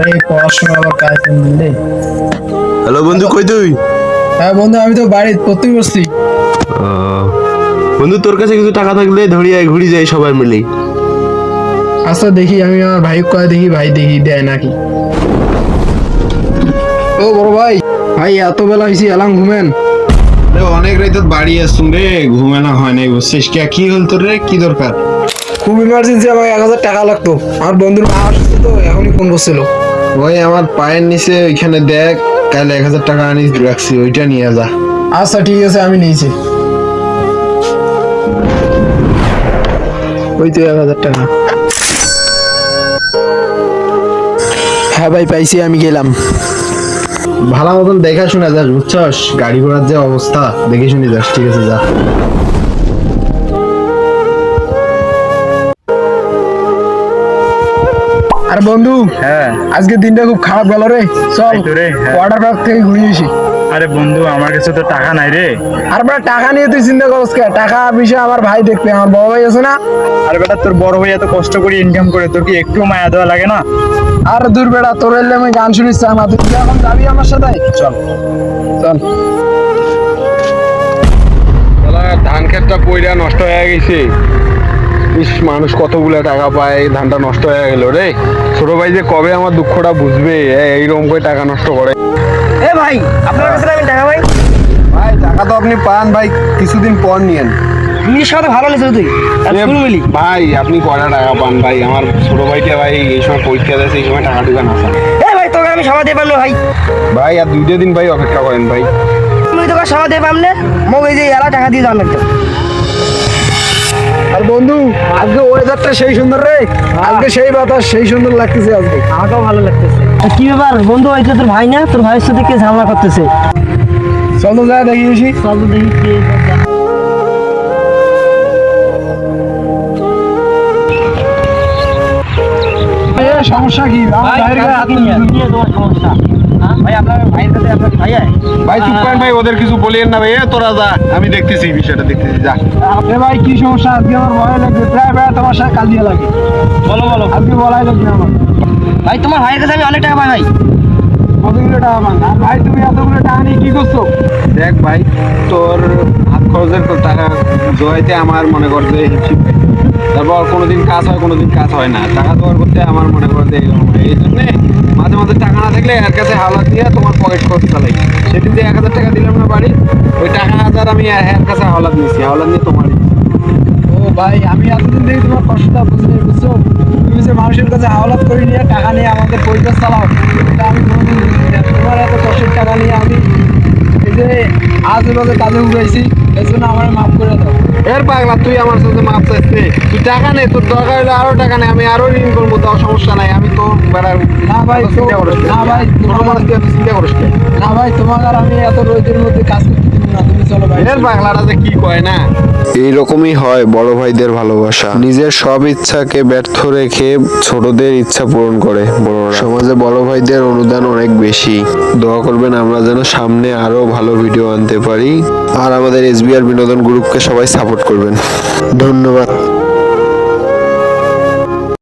আরে পড়াশোনা আবার কাজ দিলে হ্যালো বন্ধু কই তুই? হ্যাঁ বন্ধু আমি তো বাড়ি পড়তে বসছি বন্ধু তোর কাছে কিছু টাকা থাকলে ধরিয়ে ঘুরি যাই সবাই মিলে। আচ্ছা দেখি আমি আমার ভাই কয়ে দেখি ভাই দেখি দেয় নাকি। ও বড় ভাই ভাই এত বেলা হয়েছি এলাম ঘুমেন। রে অনেক রাত বাড়ি আসুন রে ঘুমে না হয় নাই বুঝছিস। কে কি হল তোর রে? কি দরকার? খুব ইমার্জেন্সি আমাকে এক হাজার টাকা লাগতো। আমার বন্ধুর মা আসছে তো এখনই ফোন করছিল। ওই আমার পায়ের নিচে ওইখানে দেখ কাল এক হাজার টাকা আনিস রাখছি ওইটা নিয়ে যা। আচ্ছা ঠিক আছে আমি নিয়েছি। ওই তো এক হাজার টাকা। হ্যাঁ ভাই পাইছি আমি গেলাম। ভালো মতন দেখা শুনে যাস বুঝছস? গাড়ি ঘোড়ার যে অবস্থা দেখে শুনে যাস ঠিক আছে যা। আর বন্ধু হ্যাঁ। আজকে দিনটা খুব খারাপ গেল রে। চল রে, হ্যাঁ। ওয়াটার পার্ক থেকে ঘুরে আসি। আরে বন্ধু আমার কাছে তো টাকা নাই রে। আর বেটা টাকা নিয়ে তুই চিন্তা করছ কে? টাকা বিষয়ে আমার ভাই দেখবে আমার বড় ভাই আছে না? আর বেটা তোর বড় হয়ে এত কষ্ট করে ইনকাম করে তোর কি একটু মায়া দেওয়া লাগে না? আর দূর বেটা তোর এলে আমি গান শুনিস না তুই এখন যাবি আমার সাথে? চল। চল। ধান ক্ষেতটা পইরা নষ্ট হয়ে গেছে। ইস মানুষ কতগুলো টাকা পায় ধানটা নষ্ট হয়ে গেল রে। ছোট ভাই যে কবে আমার দুঃখটা বুঝবে এইরকম করে টাকা নষ্ট করে। এ ভাই আপনার কাছে আমি টাকা ভাই। ভাই টাকা তো আপনি পান ভাই কিছুদিন পর নিয়েন। নিজের সাথে ভালো লেগেছে তুই এ, ভাই আপনি কয়টা টাকা পান ভাই? আমার ছোট ভাইটা ভাই এই সময় পরীক্ষা দেয় এই সময় টাকা টুকা না। এ ভাই তোকে আমি সভা দিয়ে পারল ভাই। ভাই আর দুইটা দিন ভাই অপেক্ষা করেন ভাই। আমি তোকে সভা দিয়ে পাম না এই যে এলা টাকা দিয়ে দাম লাগতো ওয়েদারটা সেই সুন্দর রে। আজকে সেই বাতাস সেই সুন্দর লাগতেছে আজকে। আমাকেও ভালো লাগতেছে। কি ব্যাপার? বন্ধু ওই তো তোর ভাই না তোর ভাইয়ের সাথে কে ঝামেলা করতেছে? চল যায় দেখি আসি চল দেখি কে সমস্যা কি? আমার ভাইয়ের গায়ে হাত তুলবি? তোমার সমস্যা হ্যাঁ? ভাই আপনার ভাইয়ের সাথে আপনার ভাই হয় ভাই চুপ করেন ভাই ওদের কিছু বলিয়েন না ভাই। তোরা যা আমি দেখতেছি বিষয়টা দেখতেছি যা। এ ভাই কি সমস্যা? আজকে আমার ভয় লাগবে। প্রায় প্রায় তোমার সাথে কালিয়া লাগে বলো বলো। আজকে বলাই লাগবে আমার। ভাই তোমার ভাইয়ের কাছে আমি অনেক টাকা পাই ভাই। কতগুলো টাকা পান? আর ভাই তুমি এতগুলো টাকা নিয়ে কি করছ? দেখ ভাই তোর হাত খরচের তো টাকা জোয়াইতে আমার মনে কর যে তারপর কোনোদিন কাজ হয় কোনোদিন কাজ হয় না। টাকা জোগাড় করতে আমার মনে কর যে এই জন্যে না থাকলে এর কাছে হাওলা দিয়ে তোমার পকেট খরচ চালাই। সেদিন যে এক হাজার টাকা দিলাম না বাড়ি, ওই টাকা হাজার আমি এর এর কাছে হাওলাত নিয়েছি হাওলাত নিয়ে তোমার ও ভাই, আমি এতদিন থেকে তোমার কষ্টটা বুঝতে বুঝছ? তুমি যে মানুষের কাছে হাওলাত করে নিয়ে টাকা নিয়ে আমাদের পরিবার চালাও আমি না। তোমার এত কষ্টের টাকা নিয়ে আমি এই যে আজ বাজে কাজে উড়াইছি, এর জন্য আমার মাফ করে দাও। এর পাগলা, তুই আমার সাথে মাপ চাইছে তুই টাকা নেই তোর দরকার হলে আরও টাকা নেই আমি আরও ঋণ করব, তাও সমস্যা নাই, আমি বেড়ার না ভাই, তো- চিন্তা করিস না ভাই, ছোট মানুষ তুই চিন্তা করিস না। না ভাই তোমার আর আমি এত রোদের মধ্যে কাজ করতে দিব না তুমি চলো ভাই। এর পাগলাটা যে কি কয় না? এইরকমই হয় বড় ভাইদের ভালোবাসা। নিজের সব ইচ্ছাকে ব্যর্থ রেখে ছোটদের ইচ্ছা পূরণ করে বড়রা। সমাজে বড় ভাইদের অনুদান অনেক বেশি। দোয়া করবেন আমরা যেন সামনে আরও ভালো ভিডিও আনতে পারি। আর আমাদের এসবিআর বিনোদন গ্রুপকে সবাই সাপোর্ট করবেন। ধন্যবাদ।